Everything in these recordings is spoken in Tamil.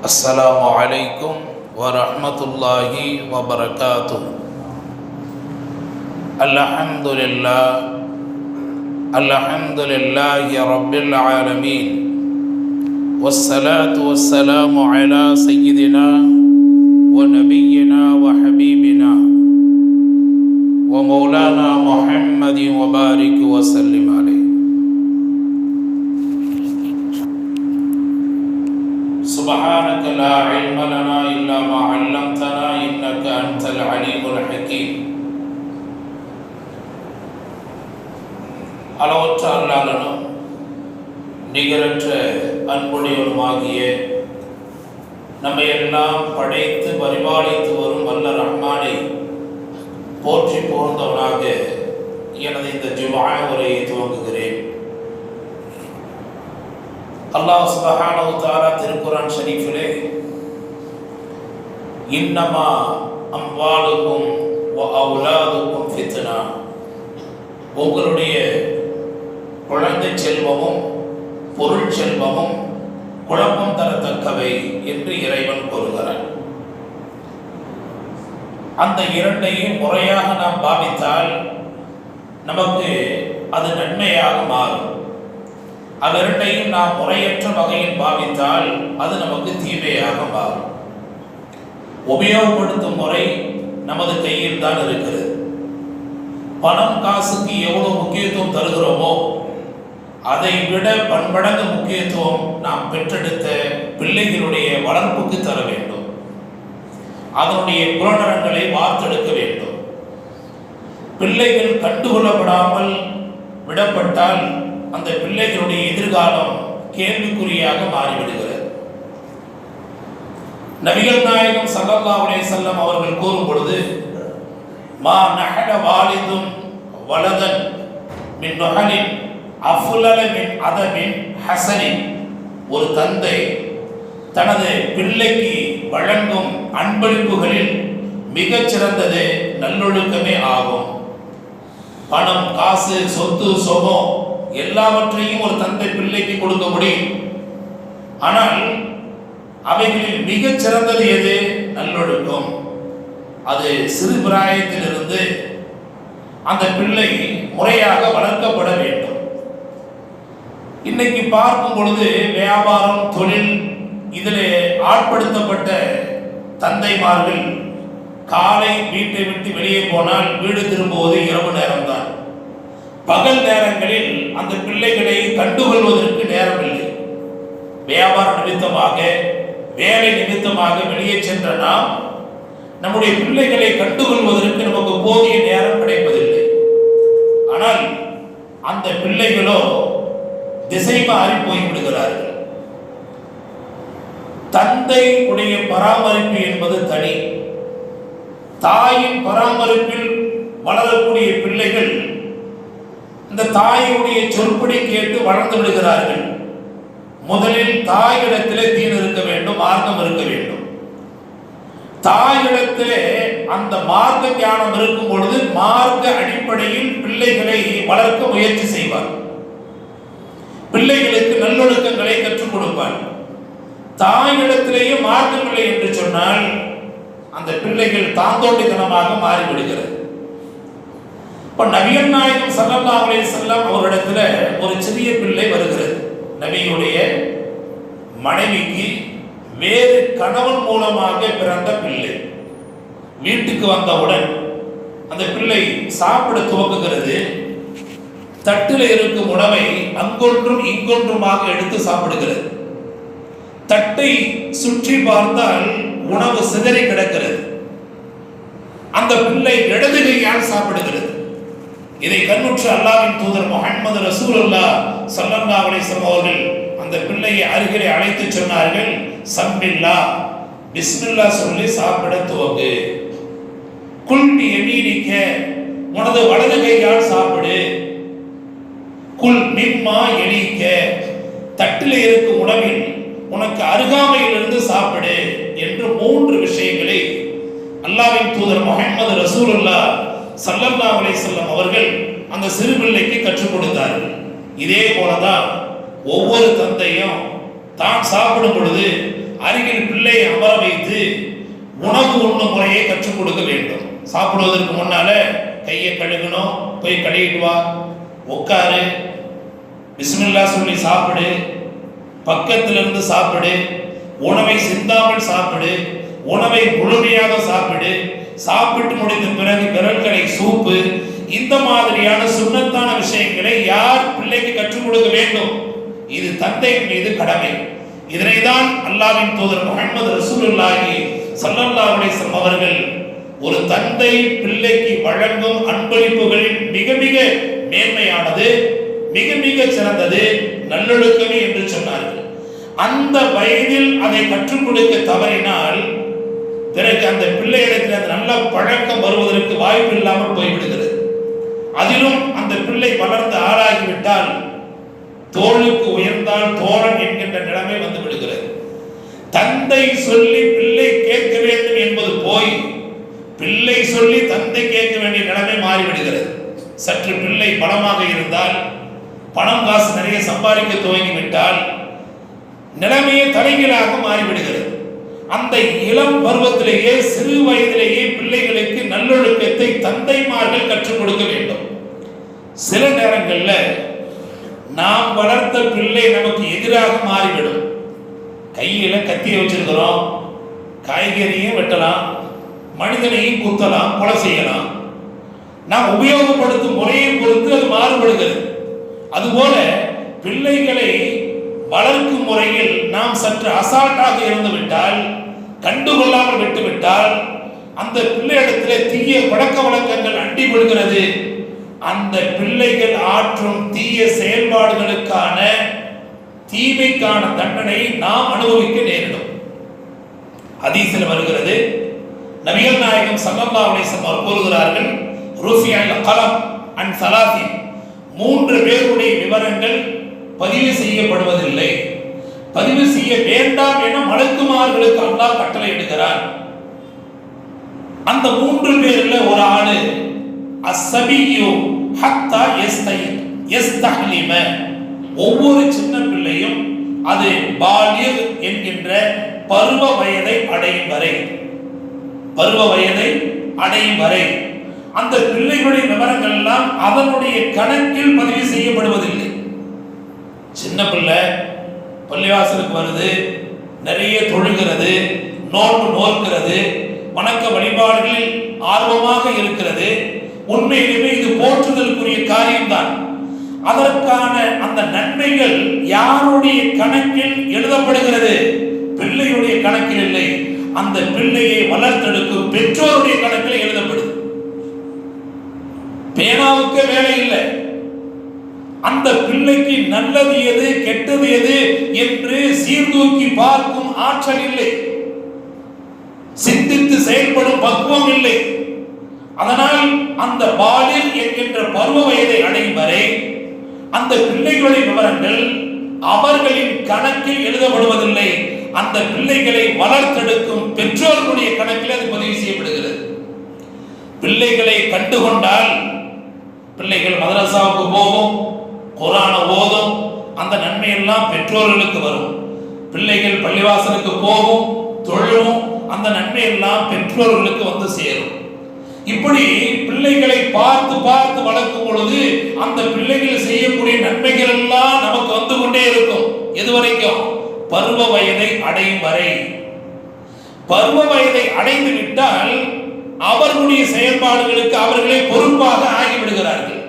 السلام عليكم ورحمة الله وبركاته. الحمد لله الحمد لله رب العالمين. والصلاة والسلام على سيدنا ونبينا وحبيبنا ومولانا محمد وبارك وسلم عليه. سبحانك لا علم لنا إلا ما علمتنا إنك أنت العليم الحكيم அளவற்ற அல்லாதனும் நிகரற்ற அன்புடையவனுமாகிய நம்மை எல்லாம் படைத்து பரிபாலித்து வரும் வல்ல ரஹ்மானை போற்றி புகழ்ந்தவனாக எனது இந்த ஜுமாய உரையை துவங்குகிறேன் அல்லாஹ் சுபஹானவு தாரா திருக்குரான் ஷரீஃபிலே இன்னமா அம்பாளுக்கும் அவுலாதுக்கும் ஃபித்னா. உங்களுடைய குழந்தை செல்வமும் பொருள் செல்வமும் குழப்பம் தரத்தக்கவை என்று இறைவன் கூறுகிறான். அந்த இரண்டையும் முறையாக நாம் பாவித்தால் நமக்கு அது நன்மையாக மாறும். அவ்விரண்டையும் நாம் முறையற்ற வகையில் பாவித்தால் அது நமக்கு தீமையாக மாறும். உபயோகப்படுத்தும் முறை நமது கையில் தான் இருக்கிறது. பணம் காசுக்கு எவ்வளவு முக்கியத்துவம் தருகிறோமோ அதை விட பன்மடங்கு முக்கியத்துவம் நாம் பெற்றெடுத்த பிள்ளைகளுடைய வளர்ப்புக்கு தர வேண்டும். அதனுடைய குணநலங்களை வார்த்தெடுக்க வேண்டும். பிள்ளைகள் கண்டுகொள்ளப்படாமல் விடப்பட்டால் அந்த பிள்ளைகளுடைய எதிர்காலம் கேள்விக்குறியாக மாறிவிடுகிறது. நபிகள் நாயகம் சல்லல்லாஹு உலே செல்லம் அவர்கள் கூறும் பொழுது மா நகட வாலிதும் வலதன் மின் மகனின் அஃலல மின் அதமின் ஹசனின். ஒரு தந்தை தனது பிள்ளைக்கு வழங்கும் அன்பளிப்புகளில் மிகச்சிறந்தது நல்லொழுக்கமே ஆகும். பணம் காசு சொத்து சுகம் எல்லாவற்றையும் ஒரு தந்தை பிள்ளைக்கு கொடுக்க முடியும். ஆனால் அவைகளில் மிகச் சிறந்தது எது? நல்லொழுக்கம். அது சிறு பிராயத்திலிருந்து அந்த பிள்ளை முறையாக வளர்க்கப்பட வேண்டும். இன்னைக்கு பார்க்கும் பொழுது வியாபாரம் தொழில் இதில் ஆட்படுத்தப்பட்ட தந்தைமார்கள் காலை வீட்டை விட்டு வெளியே போனால் வீடு திரும்புவது இரவு நேரம்தான். பகல் நேரங்களில் அந்த பிள்ளைகளை கண்டுகொள்வதற்கு நேரம் இல்லை வியாபார நிமித்தமாக வேலை நிமித்தமாக வெளியே சென்ற நாம் நம்முடைய பிள்ளைகளை கண்டுகொள்வதற்கு நமக்கு போதிய நேரம் கிடைப்பதில்லை. ஆனால் அந்த பிள்ளைகளோ திசை மாறி போய் விடுகிறார்கள். தந்தை உடைய பராமரிப்பு என்பது தனி. தாயின் பராமரிப்பில் வளரக்கூடிய பிள்ளைகள் இந்த தாயுடைய சொற்படி கேட்டு வளர்ந்து விடுகிறார்கள். முதலில் தாயிடத்திலே தீன் இருக்க வேண்டும் மார்க்கம் இருக்க வேண்டும். தாயிடத்திலே அந்த மார்க்க ஞானம் இருக்கும் பொழுது மார்க்க அடிப்படையில் பிள்ளைகளை வளர்க்க முயற்சி செய்வார். பிள்ளைகளுக்கு நல்லொழுக்கங்களை கற்றுக் கொடுப்பார். தாயிடத்திலேயே மார்க்கமில்லை என்று சொன்னால் அந்த பிள்ளைகள் தாந்தோட்டித்தனமாக மாறிவிடுகிறது. இப்ப நபிகள் நாயகம் சல்லல்லாஹு அலே செல்லம் அவரிடத்துல ஒரு சிறிய பிள்ளை வருகிறது. நபியுடைய மனைவிக்கு வேறு கணவன் மூலமாக பிறந்த பிள்ளை. வீட்டுக்கு வந்தவுடன் அந்த பிள்ளை சாப்பிட துவங்குகிறது. தட்டில் இருக்கும் உணவை அங்கொன்றும் இங்கொன்றுமாக எடுத்து சாப்பிடுகிறது. தட்டை சுற்றி பார்த்தால் உணவு சிதறி கிடக்கிறது. அந்த பிள்ளை இடது கையால் சாப்பிடுகிறது. இதை கண்ணுற்ற அல்லாவின் தூதர் முகமது ரசூல் அல்லா சல்லல்லா அலிசம் அவர்கள் அந்த பிள்ளையை அருகிலே அழைத்து சொன்னார்கள் சம்பில்லா பிஸ்மில்லா சொல்லி சாப்பிட துவங்கு. குல்டி எமீனிக்க உனது வலது கையால் சாப்பிடு. குல் மிம்மா எலிக்க தட்டில் இருக்கும் உணவில் உனக்கு அருகாமையிலிருந்து சாப்பிடு என்று மூன்று விஷயங்களை அல்லாவின் தூதர் முகமது ரசூலுல்லா சல்லல்லா அலை செல்லம் அவர்கள் அந்த சிறு பிள்ளைக்கு கற்றுக் கொடுத்தார்கள். இதே போலதான் ஒவ்வொரு தந்தையும் தான் சாப்பிடும் பொழுது அருகில் பிள்ளையை அமர வைத்து உணவு உண்ணும் முறையை கற்றுக் கொடுக்க வேண்டும். சாப்பிடுவதற்கு முன்னால கையை கழுகணும் போய் கழுவிட்டு வா உட்காரு பிஸ்மில்லா சொல்லி சாப்பிடு பக்கத்திலிருந்து சாப்பிடு உணவை சிந்தாமல் சாப்பிடு உணவை முழுமையாக சாப்பிடு சாப்பிட்டு முடிந்த பிறகு விரல்களை சூப்பு இந்த மாதிரியான சுண்ணத்தான விஷயங்களை யார் பிள்ளைக்கு கற்றுக் கொடுக்க வேண்டும்? இது தந்தையின் மீது கடமை. இதனை தான் அல்லாவின் தூதர் முகமது ரசூலுல்லாஹி ஸல்லல்லாஹு அலைஹி அவர்கள் ஒரு தந்தை பிள்ளைக்கு வழங்கும் அன்பளிப்புகளின் மிக மிக மேன்மையானது மிக மிக சிறந்தது நல்லொழுக்கமே என்று சொன்னார்கள். அந்த வயதில் அதை கற்றுக் கொடுக்க தவறினால் பிறகு அந்த பிள்ளையிடத்தில் அந்த நல்ல பழக்கம் வருவதற்கு வாய்ப்பு இல்லாமல் போய்விடுகிறது. அதிலும் அந்த பிள்ளை வளர்ந்து ஆளாகிவிட்டால் தோளுக்கு உயர்ந்தால் தோழன் என்கின்ற நிலைமை வந்து விடுகிறது தந்தை சொல்லி பிள்ளை கேட்க வேண்டும் என்பது போய் பிள்ளை சொல்லி தந்தை கேட்க வேண்டிய நிலைமை மாறிவிடுகிறது. சற்று பிள்ளை பலமாக இருந்தால் பணம் காசு நிறைய சம்பாதிக்க துவங்கி விட்டால் நிலைமையே தலைகீழாக மாறிவிடுகிறது. அந்த இளம் பருவத்திலேயே சிறு வயதிலேயே பிள்ளைகளுக்கு நல்லொழுக்கத்தை தந்தைமார்கள் கற்றுக் கொடுக்க வேண்டும். சில நேரங்களில் நாம் வளர்த்த பிள்ளை நமக்கு எதிராக மாறிவிடும். கையில கத்தியை வச்சிருக்கிறோம் காய்கறியும் வெட்டலாம் மனிதனையும் குத்தலாம் கொலை செய்யலாம். நாம் உபயோகப்படுத்தும் முறையை பொறுத்து அது மாறுபடுகிறது. அதுபோல பிள்ளைகளை வளர்க்கும் முறையில் நாம் சற்று அசால்ட்டாக இருந்துவிட்டால் கண்டுகொள்ளாமல் விட்டுவிட்டால் அந்த பிள்ளையிடத்திலே தீய பழக்க வழக்கங்கள் அண்டி கொள்கிறது அந்த பிள்ளைகள் ஆற்றும் தீய செயல்பாடுகளுக்கான தீமைக்கான தண்டனை நாம் அனுபவிக்க நேரிடும். அதீசில் வருகிறது நபிகள் நாயகம் ஸல்லல்லாஹு அலைஹி அவர் கூறுகிறார்கள் ரூஃபியல் கலம் அண்ட் சலாசி மூன்று பேருடைய விவரங்கள் பதிவு செய்யப்படுவதில்லை. பதிவு செய்ய வேண்டாம் என மலக்குமார்களுக்கு அல்லாஹ் கட்டளை எடுக்கிறார் அந்த மூன்று பேர்ல ஒரு ஆளு அஸ்ஸபியு ஹத்தா எஸ்தை எஸ்தஹ்லிம. ஒவ்வொரு சின்ன பிள்ளையும் அது பாலியல் என்கின்ற பருவ வயதை அடையும் வரை பருவ வயதை அடையும் வரை அந்த பிள்ளைகளுடைய விவரங்கள் எல்லாம் அதனுடைய கணக்கில் பதிவு செய்யப்படுவதில்லை. சின்ன பிள்ளை பள்ளிவாசலுக்கு வருது நிறைய தொழுகிறது நோன்பு நோக்கிறது வணக்க வழிபாடுகளில் ஆர்வமாக இருக்கிறது. உண்மையிலுமே இது போற்றுதலுக்குரிய காரியம்தான். அதற்கான அந்த நன்மைகள் யாருடைய கணக்கில் எழுதப்படுகிறது? பிள்ளையுடைய கணக்கில் இல்லை. அந்த பிள்ளையை வளர்த்தெடுக்கும் பெற்றோருடைய கணக்கில் எழுதப்படுது. பேனாவுக்கு வேலை இல்லை. அந்த பிள்ளைக்கு நல்லது எது கெட்டது எது என்று சீர்தூக்கி பார்க்கும் ஆற்றல் இல்லை. சிந்தித்து செயல்படும் பக்குவம் இல்லை. அதனால் அந்த பாலில் என்கின்ற பருவ வயதை அடையும் வரை அந்த பிள்ளைகளின் விவரங்கள் அவர்களின் கணக்கில் எழுதப்படுவதில்லை. அந்த பிள்ளைகளை வளர்த்தெடுக்கும் பெற்றோர்களுடைய கணக்கில் அது பதிவு செய்யப்படுகிறது. பிள்ளைகளை கண்டுகொண்டால் பிள்ளைகள் மதரசாவுக்கு போகும். குரான ஓதும் அந்த நன்மை எல்லாம் பெற்றோர்களுக்கு வரும். பிள்ளைகள் பள்ளிவாசலுக்கு போகும் தொழும் அந்த நன்மை எல்லாம் பெற்றோர்களுக்கு வந்து சேரும். இப்படி பிள்ளைகளை பார்த்து பார்த்து வளர்க்கும் பொழுது அந்த பிள்ளைகள் செய்யக்கூடிய நன்மைகள் எல்லாம் நமக்கு வந்து கொண்டே இருக்கும். எது வரைக்கும்? பருவ வயதை அடையும் வரை. பருவ வயதை அடைந்து விட்டால் அவர்களுடைய செயல்பாடுகளுக்கு அவர்களே பொறுப்பாக ஆகிவிடுகிறார்கள்.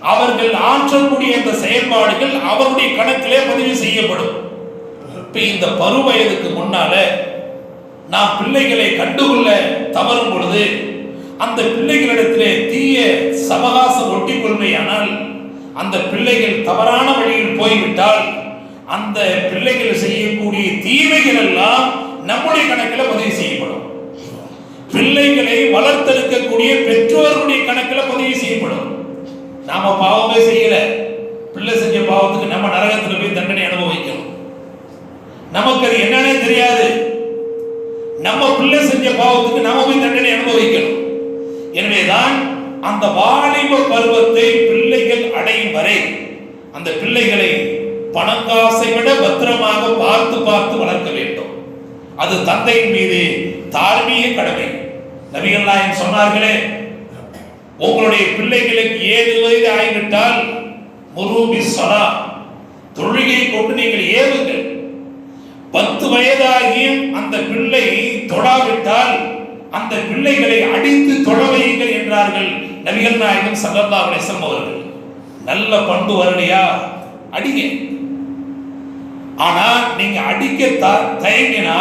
அவர்கள் ஆற்றக்கூடிய இந்த செயல்பாடுகள் அவருடைய கணக்கிலே பதிவு செய்யப்படும். இப்ப இந்த பருவயதுக்கு முன்னால நாம் பிள்ளைகளை கண்டுகொள்ள தவறும் பொழுது அந்த பிள்ளைகளிடத்திலே தீய சமகாசம் ஒட்டி கொள்மையானால் அந்த பிள்ளைகள் தவறான வழியில் போய்விட்டால் அந்த பிள்ளைகள் செய்யக்கூடிய தீமைகள் எல்லாம் நம்முடைய கணக்கில் பதிவு செய்யப்படும். பிள்ளைகளை வளர்த்தெடுக்கக்கூடிய பெற்றோர்களுடைய கணக்கில் பதிவு செய்யப்படும். நாம பாவமே செய்யல. பிள்ளை செஞ்ச பாவத்துக்கு நம்ம நரகத்துல போய் தண்டனை அனுபவிக்கணும். நமக்கு அது என்னன்னே தெரியாது. நம்ம பிள்ளை செஞ்ச பாவத்துக்கு நாம போய் தண்டனை அனுபவிக்கணும். எனவேதான் அந்த வாலிப பருவத்தை பிள்ளைகள் அடையும் வரை அந்த பிள்ளைகளை பணக்காசை விட பத்திரமாக பார்த்து பார்த்து வளர்க்க வேண்டும். அது தந்தையின் மீது தார்மீக கடமை. நபிகள் நாயன் சொன்னார்களே உங்களுடைய பிள்ளைகளுக்கு ஏழு வயது ஆகிவிட்டால் முருபி சலா தொழுகை கொண்டு நீங்கள் ஏவுங்கள். பத்து வயதாகியும் அந்த பிள்ளை தொடாவிட்டால் அந்த பிள்ளைகளை அடித்து தொட வையுங்கள் என்றார்கள் நபிகள் நாயகம் சல்லல்லா அலிஸ்லாம் அவர்கள். நல்ல பண்பு வரலையா அடிங்க. ஆனா நீங்க அடிக்க தயங்கினா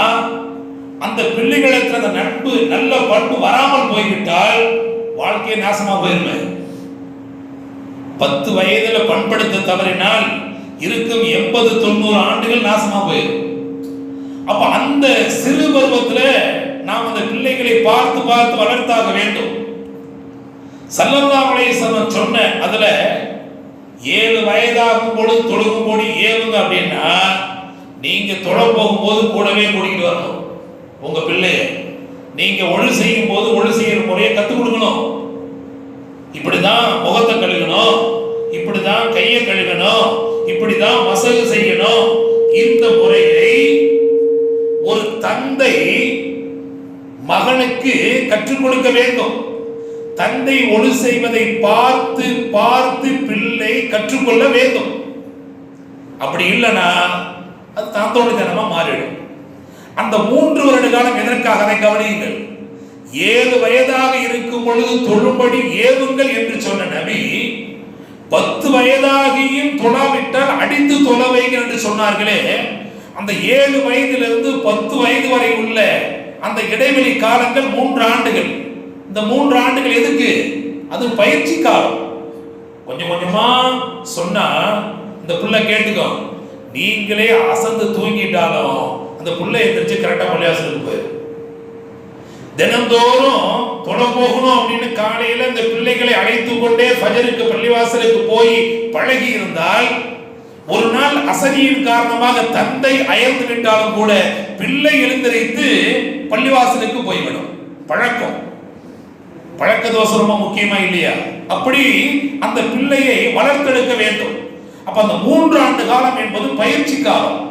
அந்த பிள்ளைகளுக்கு அந்த நட்பு நல்ல பண்பு வராமல் போய்விட்டால் வாழ்க்கையை நாசமா போயிருமே. பத்து வயதுல பண்படுத்த தவறினால் இருக்கும் எண்பது தொண்ணூறு ஆண்டுகள் நாசமா போயிடும் அப்ப அந்த சிறு பருவத்துல நாம் அந்த பிள்ளைகளை பார்த்து பார்த்து வளர்த்தாக வேண்டும். சல்லல்லாஹு அலைஹி சொன்ன அதுல ஏழு வயதாகும் பொழுது தொழுகும் போது ஏழுங்க அப்படின்னா நீங்க தொழ போகும்போது கூடவே கூட்டிகிட்டு வரணும். உங்க பிள்ளைய. நீங்க ஒழு செய்யும் போது ஒழு செய்யற முறையை கத்துக் கொடுக்கணும். இப்படிதான் முகத்தை கழுகணும். இப்படிதான் கையை கழுகணும். இப்படிதான் மசகு செய்யணும். இந்த முறையை ஒரு தந்தை மகனுக்கு கற்றுக் கொடுக்க வேண்டும். தந்தை ஒழு செய்வதை பார்த்து பார்த்து பிள்ளை கற்றுக்கொள்ள வேண்டும். அப்படி இல்லைன்னா அது தாத்தோடு தாத்தோடித்தனமா மாறிடும் அந்த மூன்று வருட காலம் எதற்காக அதை கவனியுங்கள்? ஏழு வயதாக இருக்கும் பொழுது தொழும்படி ஏவுங்கள் என்று சொன்ன நபி பத்து வயதாகியும் தொழாவிட்டால் அடித்து தொழ வைங்கள் என்று சொன்னார்களே. அந்த ஏழு வயதிலிருந்து பத்து வயது வரை உள்ள அந்த இடைவெளி காலங்கள் மூன்று ஆண்டுகள். இந்த மூன்று ஆண்டுகள் எதுக்கு? அது பயிற்சி காலம். கொஞ்சம் கொஞ்சமா சொன்னா இந்த புள்ள கேட்டுக்கோ நீங்களே அசந்து தூங்கிட்டாலும் அந்த புள்ள எந்திரிச்சு கரெக்டா பள்ளியாசலுக்கு போயிடும் தினந்தோறும் தொலை போகணும் அப்படின்னு காலையில இந்த பிள்ளைகளை அழைத்து கொண்டே ஃபஜருக்கு பள்ளிவாசலுக்கு போய் பழகி இருந்தால் ஒரு நாள் அசதியின் காரணமாக தந்தை அயர்ந்து விட்டாலும் கூட பிள்ளை எழுந்திரைத்து பள்ளிவாசலுக்கு போய்விடும். பழக்கம். பழக்க தோசை ரொம்ப முக்கியமா இல்லையா? அப்படி அந்த பிள்ளையை வளர்த்தெடுக்க வேண்டும். அப்ப அந்த மூன்று ஆண்டு காலம் என்பது பயிற்சி காலம்.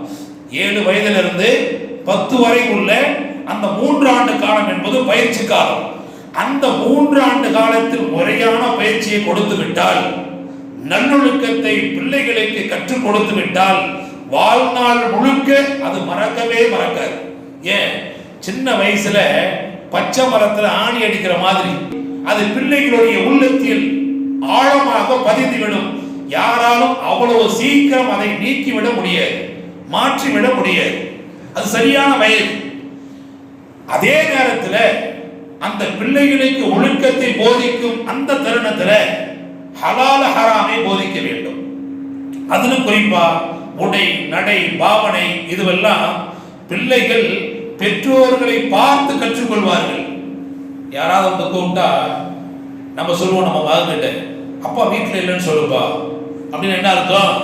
ஏழு வயதிலிருந்து பத்து வரை உள்ள அந்த மூன்று ஆண்டு காலம் என்பது பயிற்சி காலம். அந்த மூன்று ஆண்டு காலத்தில் முறையான பயிற்சியை கொடுத்து விட்டால் நல்லொழுக்கத்தை பிள்ளைகளுக்கு கற்றுக் கொடுத்து விட்டால் வாழ்நாள் முழுக்க அது மறக்கவே மறக்காது. ஏன்? சின்ன வயசுல பச்சை மரத்துல ஆணி அடிக்கிற மாதிரி அது பிள்ளைகளுடைய உள்ளத்தில் ஆழமாக பதிந்துவிடும் யாராலும் அவ்வளவு சீக்கிரம் அதை நீக்கிவிட முடியாது. மாற்றிவிட முடியாது. அது சரியான வயது அதே நேரத்தில் அந்த பிள்ளைகளுக்கு ஒழுக்கத்தை போதிக்கும் அந்த தருணத்தில் ஹலால ஹராமை போதிக்க வேண்டும். அதிலும் குறிப்பா உடை நடை பாவனை இதுவெல்லாம் பிள்ளைகள் பெற்றோர்களை பார்த்து கற்றுக்கொள்வார்கள். யாராவது வந்து கூப்பிட்டா நம்ம சொல்லுவோம் நம்ம மகன்கிட்ட அப்பா வீட்டில் இல்லைன்னு சொல்லுப்பா. அப்படின்னு என்ன அர்த்தம்?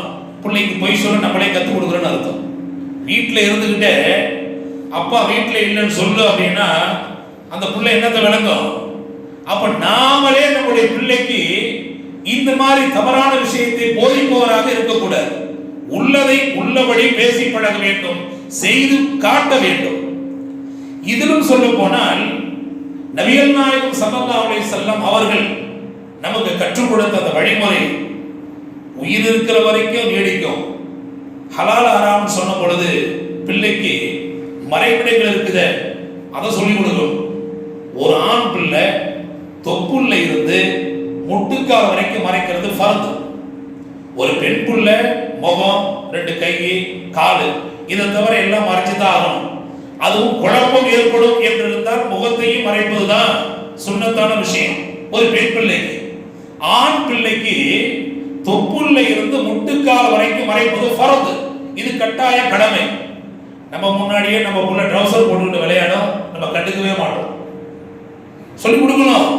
பிள்ளைக்கு பொய் சொல்ல நம்மளே கற்றுக் கொடுக்குறோன்னு அர்த்தம். வீட்டில் இருந்துக்கிட்டே அப்பா வீட்டில் இல்லைன்னு சொல்லு அப்படின்னா அந்த பிள்ளை என்னத்தை விளங்கும்? அப்ப நாமளே நம்முடைய பிள்ளைக்கு இந்த மாதிரி தவறான விஷயத்தை போதிப்பவராக இருக்கக்கூடாது. உள்ளதை உள்ளபடி பேசி பழக வேண்டும் செய்து காட்ட வேண்டும். இதிலும் சொல்ல போனால் நபிகள் நாயகம் ஸல்லல்லாஹு அலை செல்லம் அவர்கள் நமக்கு கற்றுக் கொடுத்த அந்த வழிமுறை உயிர் இருக்கிற வரைக்கும் நீடிக்கும். ஹலால் ஹராம்னு சொன்ன பொழுது பிள்ளைக்கு மறைவிடைகள் இருக்குத அதை சொல்லிக் கொடுக்கும். ஒரு ஆண் பிள்ளை தொப்புள்ள இருந்து முட்டுக்கால் வரைக்கும் மறைக்கிறது ஃபர்து. ஒரு பெண் புள்ள முகம் ரெண்டு கை காலு இதை தவிர எல்லாம் மறைச்சு தான் ஆகணும். அதுவும் குழப்பம் ஏற்படும் என்று இருந்தால் முகத்தையும் மறைப்பதுதான் சுண்ணத்தான விஷயம். ஒரு பெண் பிள்ளைக்கு ஆண் பிள்ளைக்கு தொப்புள்ள இருந்து முட்டுக்கால் வரைக்கும் மறைப்பது ஃபரது. இது கட்டாய கடமை. நம்ம முன்னாடியே நம்ம புள்ள ட்ரௌசர் போட்டுக்கிட்டு விளையாடும் நம்ம கண்டுக்கவே மாட்டோம். சொல்லி கொடுக்கணும்.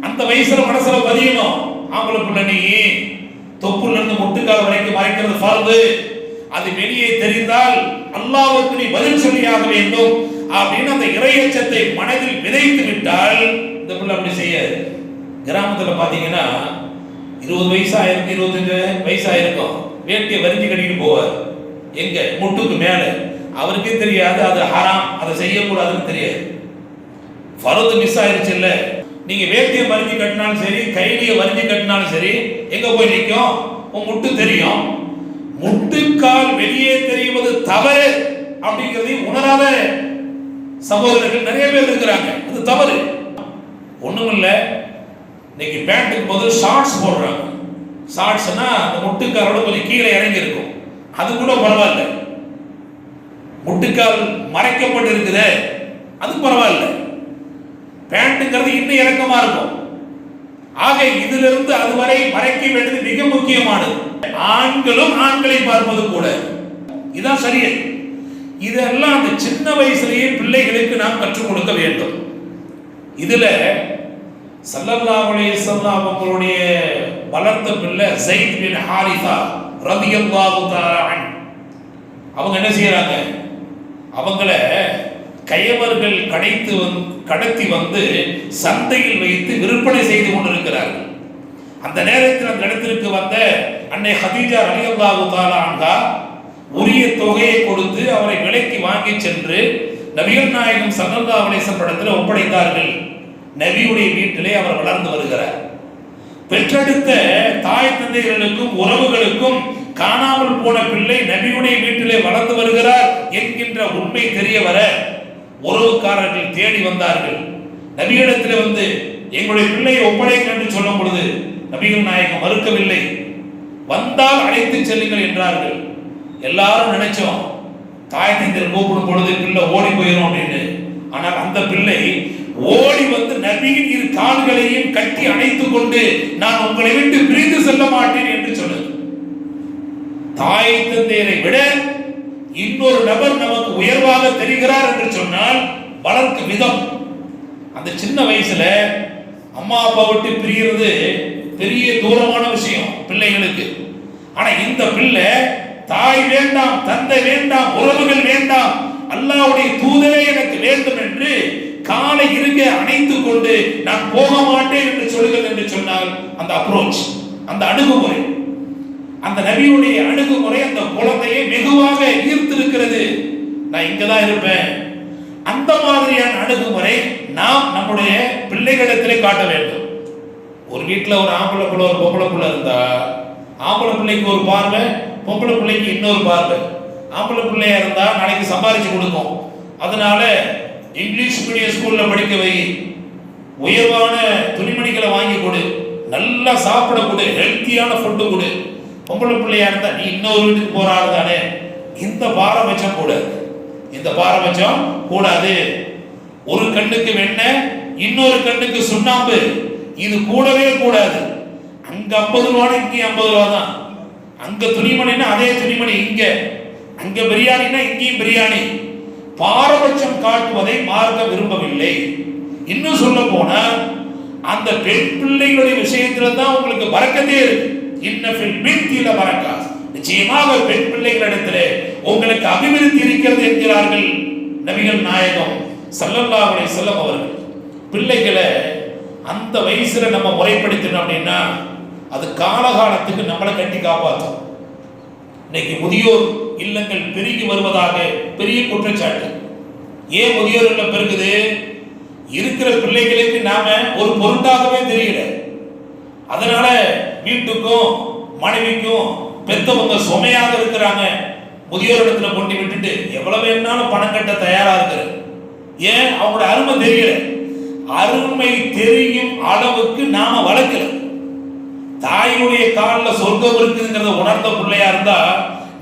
அந்த வயசுல மனசுல பதியணும். ஆம்பளை பிள்ளை நீ தொப்புல இருந்து முட்டுக்கால் வரைக்கும் மறைக்கிறது ஃபர்து. அது வெளியே தெரிந்தால் அல்லாவுக்கு நீ பதில் சொல்லியாக வேண்டும். அப்படின்னு அந்த இறையச்சத்தை மனதில் விதைத்து விட்டால் இந்த பிள்ளை அப்படி செய்யாது. கிராமத்துல பாத்தீங்கன்னா இருபது வயசா இருக்கு இருபத்தஞ்சு வயசா இருக்கும் வேட்டியை வரிஞ்சு கட்டிட்டு போவார். எங்க? முட்டுக்கு மேல. அவருக்கே தெரியாது அது ஹராம். அதை செய்யக்கூடாதுன்னு தெரியாது. ஃபரது மிஸ் ஆயிருச்சு இல்ல நீங்க வேட்டியை வரிஞ்சு கட்டினாலும் சரி கைலியை வரிஞ்சு கட்டினாலும் சரி எங்க போய் நிற்கும் உன் முட்டு தெரியும். முட்டுக்கால் வெளியே தெரிவது தவறு அப்படிங்கிறதையும் உணராத சகோதரர்கள் நிறைய பேர் இருக்கிறாங்க. அது தவறு. ஒண்ணுமில்ல. இன்னைக்கு பேண்ட்டுக்கு பதில் ஷார்ட்ஸ் போடுறாங்க. ஷார்ட்ஸ்னா அந்த முட்டுக்காரோட கொஞ்சம் கீழே இறங்கி இருக்கும் அது கூட பரவாயில்ல. முட்டுக்கால் மறைக்கப்பட்டு இருக்குது அது பரவாயில்ல. பேண்ட்டுங்கிறது இன்னும் இறக்கமா இருக்கும். ஆக இதிலிருந்து அதுவரை மறைக்க வேண்டியது மிக முக்கியமானது. ஆண்களும் ஆண்களை பார்ப்பது கூட. இதுதான் சரியே. இதெல்லாம் அந்த சின்ன வயசுலேயே பிள்ளைகளுக்கு நாம் கற்றுக் கொடுக்க வேண்டும். இதுல சல்லல்லாஹு அலைஹி அவங்களுடைய வளர்த்த பிள்ளை ஸைத் பின் ஹாரிதா ரலியல்லாஹு தஆலா அவங்க என்ன செய்யறாங்க? அவங்கள கயவர்கள் கடைத்து வந் கடத்தி வந்து சந்தையில் வைத்து விற்பனை செய்து கொண்டிருக்கிறார்கள். அந்த நேரத்தில் அந்த இடத்திற்கு வந்த அன்னை ஹதீஜா ரலியல்லாஹு தஆலா அன்ஹா உரிய தொகையை கொடுத்து அவரை விலைக்கு வாங்கி சென்று நபிகள் நாயகம் சல்லல்லாஹு அலைஹி வஸல்லம் இடத்துல ஒப்படைத்தார்கள். நபியுடைய வீட்டிலே அவர் வளர்ந்து வருகிறார். பெற்றெடுத்த தாய் தந்தைகளுக்கும் உறவுகளுக்கும் காணாமல் போன பிள்ளை நபியுடைய வீட்டிலே வளர்ந்து வருகிறார் என்கின்ற உண்மை தெரிய வர உறவுக்காரர்கள் தேடி வந்தார்கள். நபியிடத்தில் வந்து எங்களுடைய பிள்ளையை ஒப்படைக்க என்று சொல்லும் பொழுது நபிகள் நாயகம் மறுக்கவில்லை. வந்தால் அழைத்து செல்லுங்கள் என்றார்கள். எல்லாரும் நினைச்சோம் தாய் தந்தையர் கூப்பிடும் பொழுது பிள்ளை ஓடி போயிடும் அப்படின்னு. ஆனால் அந்த பிள்ளை ஓடி வந்து நபியின் இரு கால்களையும் கட்டி அணைத்துக் கொண்டு நான் உங்களை விட்டு பிரிந்து செல்ல மாட்டேன் என்று சொன்னது. தாய் தந்தையரை விட இன்னொரு நபர் நமக்கு உயர்வாக தெரிகிறார் என்று சொன்னால் வளர்க்கும் விதம். அந்த சின்ன வயசுல அம்மா அப்பா விட்டு பிரியறது பெரிய தூரமான விஷயம் பிள்ளைகளுக்கு. ஆனா இந்த பிள்ளை தாய் வேண்டாம் தந்தை வேண்டாம் உறவுகள் வேண்டாம் அல்லாவுடைய தூதரே எனக்கு வேண்டும் என்று காலை இருக்க அணைத்துக் கொண்டு நான் போக மாட்டேன் என்று சொல்லுங்கள் என்று சொன்னால் அந்த அப்ரோச் அந்த அணுகுமுறை அந்த நபியுடைய அணுகுமுறை அந்த குழந்தையை வெகுவாக ஈர்த்திருக்கிறது. நான் இங்கதான் இருப்பேன். அந்த மாதிரியான அணுகுமுறை நாம் நம்முடைய பிள்ளைகளிடத்திலே காட்ட வேண்டும். ஒரு வீட்டில் ஒரு ஆம்பளை பிள்ளை ஒரு பொம்பளை பிள்ளை இருந்தா ஆம்பளை பிள்ளைக்கு ஒரு பார்வை பொம்பளை பிள்ளைக்கு இன்னொரு பார்வை. ஆம்பளை பிள்ளையா இருந்தா நாளைக்கு சம்பாதிச்சு கொடுக்கும். அதனால இங்கிலீஷ் மீடியம் ஸ்கூல்ல படிக்க வை. உயர்வான துணிமணிகளை வாங்கி கொடு. நல்லா சாப்பிட கொடு. ஹெல்த்தியான ஃபுட்டு கொடு. பொம்பளை பிள்ளையா இருந்தா நீ இன்னொரு வீட்டுக்கு போற தானே. இந்த பாரபட்சம் கூடாது. இந்த பாரபட்சம் கூடாது. ஒரு கண்ணுக்கு வெண்ணெய் இன்னொரு கண்ணுக்கு சுண்ணாம்பு. இது கூடவே கூடாது. அங்க ஐம்பது ரூபானா இங்க ஐம்பது ரூபா தான். அங்க துணிமணினா அதே துணிமணி இங்க. அங்க பிரியாணினா இங்கேயும் பிரியாணி. பாரபட்சம் காட்டுவதை மார்க்க விரும்பவில்லை. இன்னும் சொல்ல போனா அந்த பெண் பிள்ளைகளுடைய விஷயத்துல தான் உங்களுக்கு பறக்கத்தே இருக்கு. இன்னஃபில் பின்தில பறக்கா நிச்சயமாக பெண் பிள்ளைகளிடத்திலே உங்களுக்கு அபிவிருத்தி இருக்கிறது என்கிறார்கள் நபிகள் நாயகம் ஸல்லல்லாஹு செல்லம் அவர்கள். பிள்ளைகளை அந்த வயசுல நம்ம முறைப்படுத்தினோம் அப்படின்னா அது காலகாலத்துக்கு நம்மளை கட்டி காப்பாற்றும். இன்னைக்கு முதியோர் இல்லங்கள் பெருகி வருவதாக பெரிய குற்றச்சாட்டு. ஏன் முதியோர் இல்லம் பெருகுது? இருக்கிற பிள்ளைகளுக்கு நாம ஒரு பொருட்டாகவே தெரியல. அதனால வீட்டுக்கும் மனைவிக்கும் பெத்தவங்க சுமையாக இருக்கிறாங்க. முதியோர் இடத்துல கொண்டு விட்டுட்டு எவ்வளவு வேணாலும் பணம் கட்ட தயாரா இருக்கிறது. ஏன்? அவங்களோட அருமை தெரியல. அருமை தெரியும் அளவுக்கு நாம வளர்க்கல. தாயினுடைய காலில் சொர்க்கம் இருக்குதுங்கிறத உணர்ந்த பிள்ளையா இருந்தா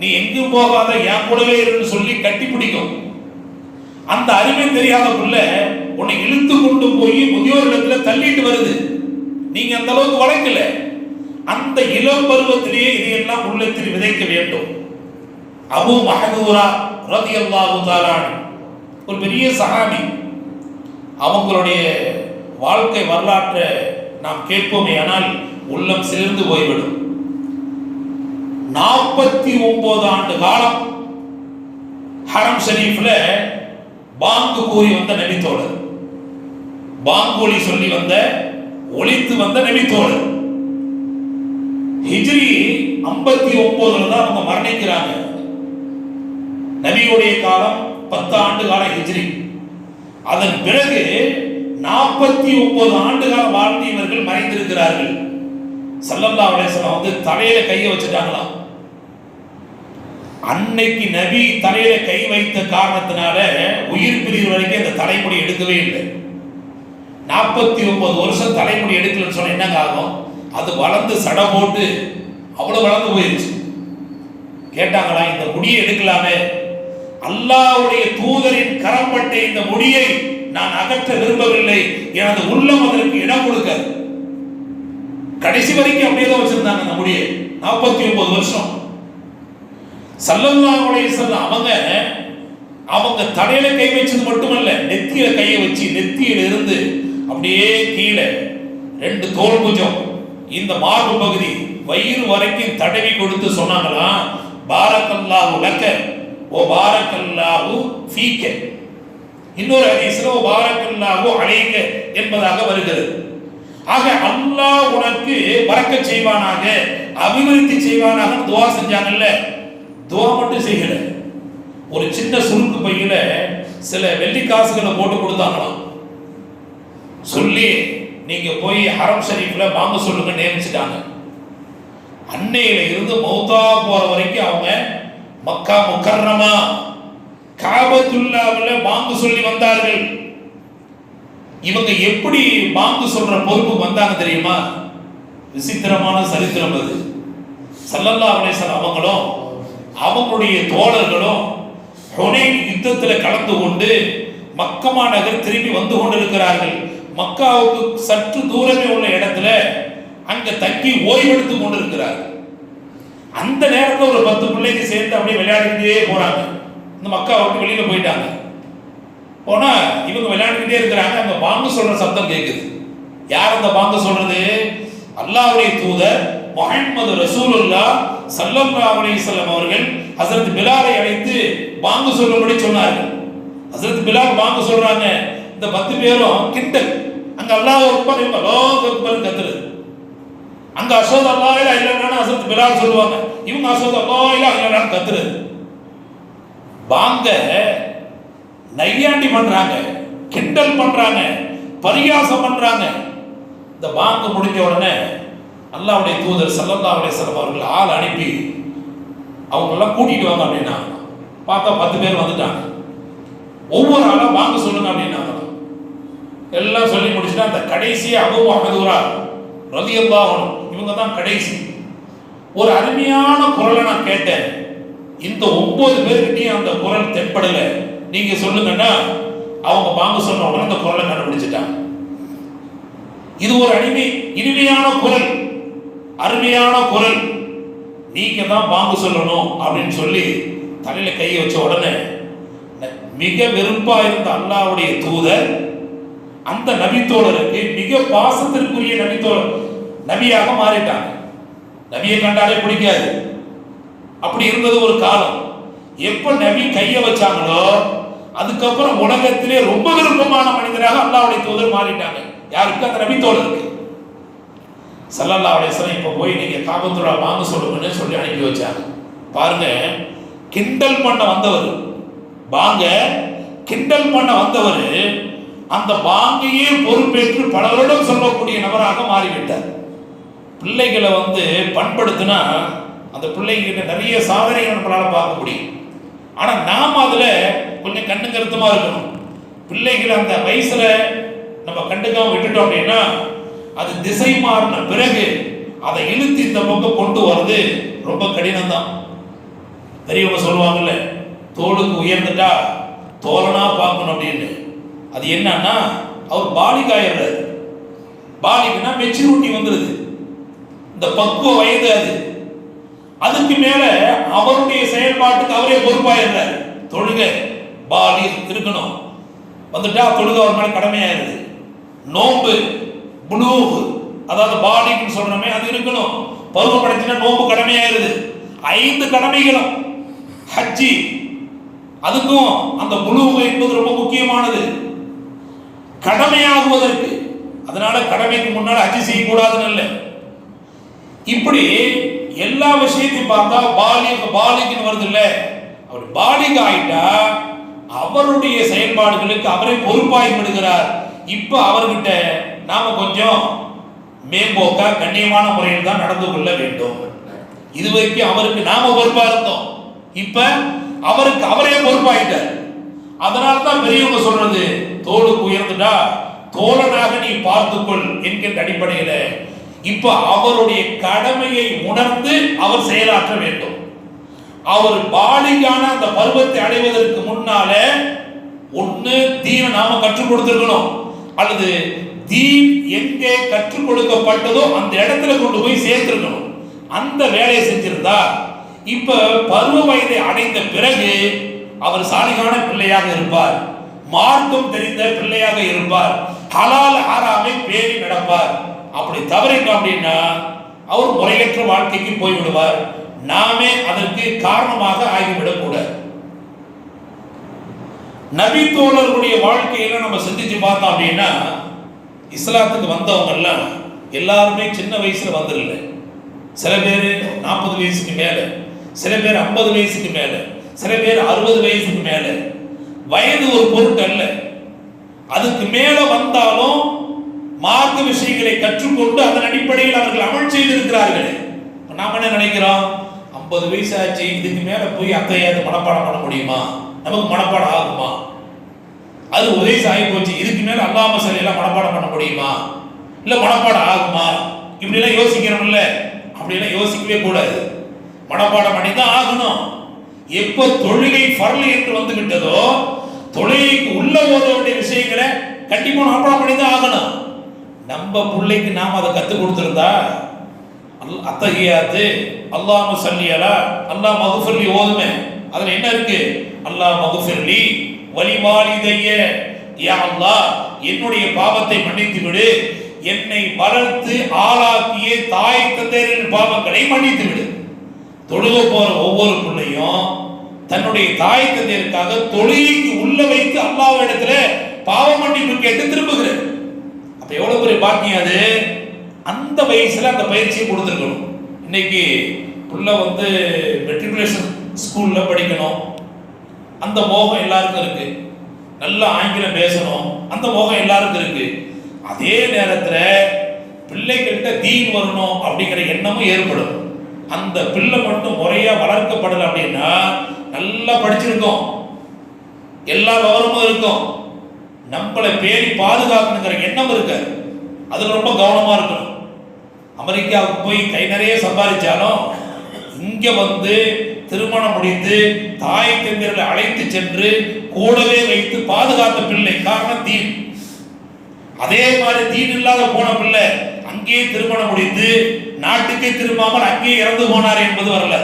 நீ எங்கும் போகாத என் கூடவே இருந்து சொல்லி கட்டி பிடிக்கும். அந்த அருமை தெரியாத புள்ள உன்னை இழுத்து கொண்டு போய் முதியோர் இடத்துல தள்ளிட்டு வருது. நீங்க அந்த அளவுக்கு வளர்க்கல. அந்த இளம் பருவத்திலேயே இதையெல்லாம் உள்ளத்தில் விதைக்க வேண்டும். அபு மஹதூரா ரதி அல்லாஹு ஒரு பெரிய சகாமி அவங்களுடைய வாழ்க்கை வரலாற்றை நாம் கேட்போமே ஆனால் உள்ளம் சிறந்து போய்விடும். நாற்பத்தி ஒன்பது ஆண்டு காலம் ஹரம் ஷரீஃப்ல பாங்கு கூறி வந்த நபித்தோழர். பாங்கொலி சொல்லி வந்த ஒழித்து வந்த நபித்தோழர். ஹிஜ்ரி ஐம்பத்தி ஒன்பதுல தான் அவங்க மரணிக்கிறாங்க. நபியுடைய காலம் பத்து ஆண்டு கால ஹிஜ்ரி. அதன் பிறகு நாற்பத்தி ஒன்பது ஆண்டு காலம் வாழ்ந்து இவர்கள் மறைந்திருக்கிறார்கள் சல்லல்லா அலைஹிஸ்ஸலாம் வந்து தலையில கையை வச்சுட்டாங்களாம். அன்னைக்கு நபி தலையில கை வைத்த காரணத்தினால உயிர் பிரிவு வரைக்கும் அந்த தலைமுடி எடுக்கவே இல்லை. நாற்பத்தி ஒன்பது வருஷம் தலைமுடி எடுக்கலன்னு சொன்னா என்னங்க ஆகும்? அது வளர்ந்து சடை போட்டு அவ்வளவு வளர்ந்து போயிருச்சு. கேட்டாங்களா இந்த முடியை எடுக்கலாமே? அல்லாவுடைய தூதரின் கரம்பட்ட இந்த முடியை நான் அகற்ற விரும்பவில்லை. எனது உள்ளம் அதற்கு இடம் கொடுக்காது. கடைசி வரைக்கும் அப்படியே தான் வச்சிருந்தாங்க அந்த முடியை. நாற்பத்தி ஒன்பது வருஷம். சல்லல்லாவுடைய அலைஹி அவங்க அவங்க தலையில கை வச்சது மட்டுமல்ல நெத்தியில கையை வச்சு நெத்தியில இருந்து அப்படியே கீழே ரெண்டு தோல் புஜம் இந்த மார்பு பகுதி வயிறு வரைக்கும் தடவி கொடுத்து சொன்னாங்களாம் பாரக்கல்லாஹு லக்க ஓ பாரக்கல்லாஹு ஃபீக்க. இன்னொரு ஹதீஸ்ல ஓ பாரக்கல்லாஹு அலைக்க என்பதாக வருகிறது. ஆக அல்லாஹ் உனக்கு பறக்க செய்வானாக அபிவிருத்தி செய்வானாக துவா செஞ்சாங்கல்ல. துவா மட்டும் செய்யல. ஒரு சின்ன சுருக்கு பையில சில வெள்ளி காசுகளை போட்டு கொடுத்தாங்களாம். சொல்லி நீங்க போய் ஹரம் ஷரீஃப்ல பாங்க சொல்லுங்க நியமிச்சிட்டாங்க. அன்னையில இருந்து மௌத்தா போற வரைக்கும் அவங்க மக்கா முக்கர்ணமா காபத்துல்லாவில் பாங்கு சொல்லி வந்தார்கள். இவங்க எப்படி பாங்கு சொல்ற பொறுப்பு வந்தாங்க தெரியுமா? விசித்திரமான சரித்திரம் அது. சல்லல்லா அலைஹிஸ்ஸலாம் அவங்களும் அவங்களுடைய தோழர்களும் ஹுனைன் யுத்தத்தில் கலந்து கொண்டு மக்கமா நகர் திரும்பி வந்து கொண்டிருக்கிறார்கள். மக்காவுக்கு சற்று தூரமே உள்ள இடத்துல அங்க தங்கி ஓய்வெடுத்து கொண்டிருக்கிறார்கள். அந்த நேரத்தில் ஒரு பத்து பிள்ளைங்க சேர்ந்து அப்படியே விளையாடிக்கிட்டே போறாங்க. இந்த மக்கா விட்டு வெளியில போயிட்டாங்க. போனா இவங்க விளையாடிக்கிட்டே இருக்கிறாங்க. அங்க பாங்க சொல்ற சத்தம் கேட்குது யார் அந்த பாங்க சொல்றது? அல்லாவுடைய தூதர் முஹம்மது ரசூலுல்லா ஸல்லல்லாஹு அலைஹி வஸல்லம் அவர்கள் ஹஜரத் பிலாலை அழைத்து பாங்கு சொல்லும்படி சொன்னார்கள். ஹஜரத் பிலால் பாங்கு சொல்றாங்க. இந்த பத்து பேரும் கிண்டல். அங்க அல்லாஹ் அக்பர் இவங்க அல்லாஹ் அக்பர் கத்துறது. அங்க அசோத் அல்லாஹ் இல்ல இல்லைன்னா ஹஜரத் பிலால் சொல்லுவாங்க. இவங்க அசோத் அல்லாஹ் இல்ல இல்லைன்னு கத்துறது. வாங்க நையாண்டி பண்றாங்க கிண்டல் பண்றாங்க பரியாசம் பண்றாங்க. இந்த வாங்க முடிஞ்ச உடனே அல்லாவுடைய தூதர் சல்லல்லா அலைஹிஸ்ஸலாம் அவர்கள் ஆள் அனுப்பி அவங்களெல்லாம் கூட்டிகிட்டு கூட்டிட்டு வாங்க அப்படின்னா பார்த்தா பத்து பேர் வந்துட்டாங்க. ஒவ்வொரு ஆளாக வாங்க சொல்லுங்க அப்படின்னாங்க எல்லாம் சொல்லி முடிச்சுட்டா அந்த கடைசி அபு அகதூரா ரலியல்லாஹு அன்ஹு இவங்க தான் கடைசி. ஒரு அருமையான குரலை நான் கேட்டேன். இந்த ஒன்பது பேருக்கிட்டையும் அந்த குரல் தென்படல. நீங்க சொல்லுங்கன்னா அவங்க வாங்க சொன்ன உடனே அந்த குரலை கண்டுபிடிச்சிட்டாங்க. இது ஒரு அடிமை இனிமையான குரல். அருமையான குரல். நீங்க தான் பாங்கு சொல்லணும் அப்படின்னு சொல்லி தலையில கையை வச்ச உடனே மிக வெறுப்பா இருந்த அல்லாவுடைய தூதர் அந்த நபித்தோழருக்கு மிக பாசத்திற்குரிய நபித்தோழர் நபியாக மாறிட்டாங்க. நபியை கண்டாலே பிடிக்காது. அப்படி இருந்தது ஒரு காலம். எப்ப நபி கைய வச்சாங்களோ அதுக்கப்புறம் உலகத்திலே ரொம்ப விருப்பமான மனிதராக அல்லாவுடைய தூதர் மாறிட்டாங்க. யாருக்கு? அந்த நபி தோழருக்கு சல்லல்லா அலைஹிஸ்ஸலாம் இப்போ போய் நீங்கள் காபத்துல்லா வாங்க சொல்லுங்கன்னு சொல்லி அனுப்பி வச்சாங்க. பாருங்க கிண்டல் பண்ண வந்தவர் பாங்க கிண்டல் பண்ண வந்தவர் அந்த பாங்கையே பொறுப்பேற்று பல வருடம் சொல்லக்கூடிய நபராக மாறிவிட்டார். பிள்ளைகளை வந்து பண்படுத்தினா அந்த பிள்ளைங்கிட்ட நிறைய சாதனைகள் நம்மளால் பார்க்க முடியும். ஆனால் நாம் அதில் கொஞ்சம் கண்ணு கருத்துமாக இருக்கணும். பிள்ளைகளை அந்த வயசில் நம்ம கண்டுக்காமல் விட்டுட்டோம் அப்படின்னா அது திசை மாறின பிறகு அதை இழுத்து இந்த பக்கம் கொண்டு வர்றது ரொம்ப கடினம் தான் பெரியவங்க சொல்லுவாங்கல்ல தோளுக்கு உயர்ந்துட்டா தோலனா பார்க்கணும் அப்படின்னு. அது என்னன்னா அவர் பாலிகாயிடுறாரு பாலிக்குன்னா மெச்சூரிட்டி வந்துடுது இந்த பக்குவ வயது அது. அதுக்கு மேல அவருடைய செயல்பாட்டுக்கு அவரே பொறுப்பாயிடுறாரு. தொழுகை பாலி இருக்கணும். வந்துட்டா தொழுக அவர் மேல கடமையாயிருது நோன்பு புளூஹ் அதாவது பாடின்னு சொல்றோமே அது இருக்கணும். பருவ படைச்சுனா நோன்பு கடமையாயிருது. ஐந்து கடமைகளும். ஹஜ்ஜி. அதுக்கும் அந்த புளூஹ் என்பது ரொம்ப முக்கியமானது. கடமையாகுவதற்கு. அதனால கடமைக்கு முன்னால் ஹஜ்ஜி செய்யக்கூடாதுன்னு இல்லை. இப்படி எல்லா விஷயத்தையும் பார்த்தா பாலிக பாலிக்குன்னு வருது இல்லை அவர் பாலிக ஆயிட்டா அவருடைய செயல்பாடுகளுக்கு அவரே பொறுப்பாகி விடுகிறார் இப்ப அவர்கிட்ட நாம கொஞ்சம் மேம்போக்கா கண்ணியமான முறையில் தான் நடந்து கொள்ள வேண்டும். இது வரைக்கும் அவருக்கு நாம பொறுப்பா இருந்தோம் இப்ப அவருக்கு அவரே பொறுப்பாயிட்டார். அதனால தான் பெரியவங்க சொல்றது தோளுக்கு உயர்ந்துட்டா தோழனாக நீ பார்த்துக்கொள் என்கின்ற அடிப்படையில இப்ப அவருடைய கடமையை உணர்ந்து அவர் செயலாற்ற வேண்டும். அவர் பாலிகான அந்த பருவத்தை அடைவதற்கு முன்னால ஒண்ணு தீன நாம கற்றுக் கொடுத்திருக்கணும். அல்லது தீன் எங்கே கற்றுக் கொடுக்கப்பட்டதோ அந்த இடத்துல கொண்டு போய் சேர்ந்துருக்கணும் அந்த வேலையை செஞ்சிருந்தா இப்ப பருவ வயதை அடைந்த பிறகு அவர் சாலிகான பிள்ளையாக இருப்பார். மார்க்கம் தெரிந்த பிள்ளையாக இருப்பார். ஹலால் ஆறாமை பேணி நடப்பார். அப்படி தவறிட்டோம் அப்படின்னா அவர் முறையற்ற வாழ்க்கைக்கு போய்விடுவார் நாமே அதற்கு காரணமாக ஆகிவிடக் கூடாது நபி தோழர்களுடைய வாழ்க்கையில நம்ம சிந்திச்சு பார்த்தோம் அப்படின்னா இஸ்லாத்துக்கு வந்தவங்கெல்லாம் எல்லாருமே சின்ன வயசுல வந்துடல சில பேர் நாற்பது வயசுக்கு மேலே சில பேர் ஐம்பது வயசுக்கு மேலே சில பேர் அறுபது வயசுக்கு மேலே. வயது ஒரு பொருட்டு அல்ல. அதுக்கு மேலே வந்தாலும் மார்க்க விஷயங்களை கற்றுக்கொண்டு அதன் அடிப்படையில் அவர்கள் அமல் செய்திருக்கிறார்கள். நாம என்ன நினைக்கிறோம்? ஐம்பது வயசு ஆச்சு இதுக்கு மேலே போய் அத்தையாவது மனப்பாடம் பண்ண முடியுமா? நமக்கு மனப்பாடம் ஆகுமா? அது உதவி ஆகி போச்சு. இதுக்கு மேல அல்லாம சிலையெல்லாம் மனப்பாடம் பண்ண முடியுமா? இல்ல மனப்பாடம் ஆகுமா? இப்படி எல்லாம் யோசிக்கிறோம்ல அப்படி எல்லாம் யோசிக்கவே கூடாது. மனப்பாடம் பண்ணி தான் ஆகணும். எப்போ தொழுகை பரல் என்று வந்து விட்டதோ தொழுகைக்கு உள்ள ஓத வேண்டிய விஷயங்களை கண்டிப்பா மனப்பாடம் பண்ணி தான் ஆகணும். நம்ம பிள்ளைக்கு நாம் அதை கற்றுக் கொடுத்துருந்தா அல் அல்லாம சல்லியலா அல்லா மகுஃபர்லி ஓதுமே. அதுல என்ன இருக்கு? அல்லாஹ் மகுஃபர்லி வலிவாலிதைய யா என்னுடைய பாவத்தை மன்னித்து விடு என்னை வளர்த்து ஆளாக்கிய தாய் தந்தையரின் பாவங்களை மன்னித்து விடு தொழுக போற ஒவ்வொரு பிள்ளையும் தன்னுடைய தாய் தந்தையருக்காக தொழுகைக்கு உள்ள வைத்து அல்லாஹ்விடத்துல பாவ மன்னிப்பு கேட்டு திரும்புகிறார். அப்ப எவ்வளவு பெரிய பாக்கியம் அது? அந்த வயசுல அந்த பயிற்சியை கொடுத்துருக்கணும். இன்னைக்கு புள்ள வந்து மெட்ரிகுலேஷன் ஸ்கூல்ல படிக்கணும். அந்த மோகம் எல்லாருக்கும் இருக்கு. நல்ல ஆங்கிலம் பேசணும். அந்த மோகம் எல்லாருக்கும் இருக்கு. அதே நேரத்தில் பிள்ளைகள்கிட்ட தீன் வரணும் அப்படிங்கிற எண்ணமும் ஏற்படும். அந்த பிள்ளை மட்டும் முறையா வளர்க்கப்படல அப்படின்னா நல்லா படிச்சிருக்கோம். எல்லா விவரமும் இருக்கும். நம்மளை பேணி பாதுகாக்கணுங்கிற எண்ணம் இருக்கு. அதுல ரொம்ப கவனமா இருக்கணும். அமெரிக்காவுக்கு போய் கை நிறைய சம்பாதிச்சாலும் இங்க வந்து திருமணம் முடித்து தாய் தந்தையர்களை அழைத்து சென்று கூடவே வைத்து பாதுகாத்த பிள்ளை காரணம் தீன். அதே மாதிரி தீன் இல்லாத போன பிள்ளை அங்கேயே திருமணம் முடித்து நாட்டுக்கே திரும்பாமல் அங்கேயே இறந்து போனார் என்பது வரல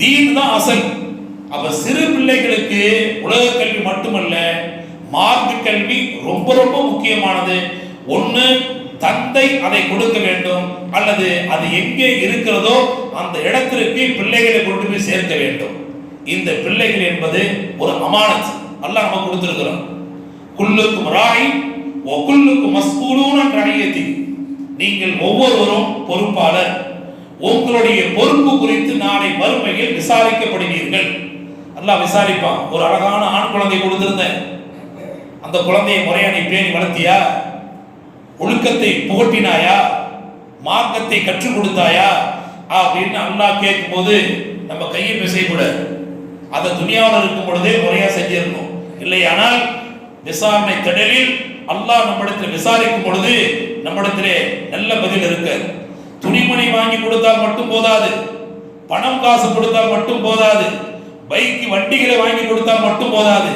தீன் தான் அசல். அப்ப சிறு பிள்ளைகளுக்கு உலக கல்வி மட்டுமல்ல மார்க்க கல்வி ரொம்ப ரொம்ப முக்கியமானது. ஒன்று தந்தை அதை கொடுக்க வேண்டும் அல்லது அது எங்கே இருக்கிறதோ அந்த இடத்திற்கு பிள்ளைகளை கொண்டு போய் சேர்க்க வேண்டும். இந்த பிள்ளைகள் என்பது ஒரு அமானத். அல்லாஹ் நம்ம கொடுத்திருக்கிறோம் குல்லுக்கும் ராய் ஒக்குல்லுக்கும் மஸ்கூலூன ரணியத்தி நீங்கள் ஒவ்வொருவரும் பொறுப்பாளர். உங்களுடைய பொறுப்பு குறித்து நாளை மறுமையில் விசாரிக்கப்படுவீர்கள். அல்லாஹ் விசாரிப்பான். ஒரு அழகான ஆண் குழந்தை கொடுத்திருந்தேன். அந்த குழந்தையை முறையா நீ பேணி வளர்த்தியா? ஒழுக்கத்தை புகட்டினாயா? மார்க்கத்தை கற்றுக் கொடுத்தாயா? அப்படின்னு அல்லாஹ் கேட்கும்போது நம்ம கையை பிசைக்கூடாது அதை துணியாவில் இருக்கும் பொழுதே முறையா செஞ்சிடணும். இல்லையானால் விசாரணை திடலில் அல்லாஹ் நம்மிடத்தில் விசாரிக்கும் பொழுது நம்மிடத்திலே நல்ல பதில் இருக்க துணிமணி வாங்கி கொடுத்தால் மட்டும் போதாது. பணம் காசு கொடுத்தால் மட்டும் போதாது. பைக்கு வண்டிகளை வாங்கி கொடுத்தால் மட்டும் போதாது.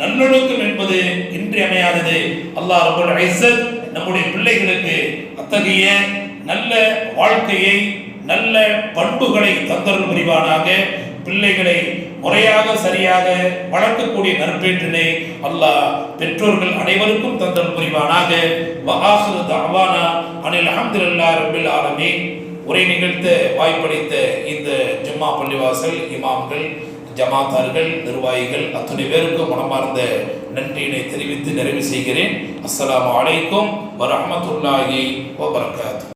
நல்லொழுக்கம் என்பது இன்றியமையாதது. அல்லாஹ் ரொம்ப இஸ்ஸத் நம்முடைய பிள்ளைகளுக்கு அத்தகைய நல்ல வாழ்க்கையை நல்ல பண்புகளை தந்தரும் புரிவானாக. பிள்ளைகளை முறையாக சரியாக வளர்க்கக்கூடிய நற்பேற்றினை அல்லாஹ் பெற்றோர்கள் அனைவருக்கும் தந்தல் புரிவானாக. வஆஹிரு தவானா அனில் அஹமதுல்லா ரபில் ஆலமி உரை நிகழ்த்த வாய்ப்பளித்த இந்த ஜும்மா பள்ளிவாசல் இமாம்கள் ஜமாத்தார்கள் நிர்வாகிகள் அத்தனை பேருக்கும் மனமார்ந்த நன்றியினை தெரிவித்து நிறைவு செய்கிறேன். அஸ்லாம் வலைக்கும் வரமத்துல்லாஹி வபரகாத்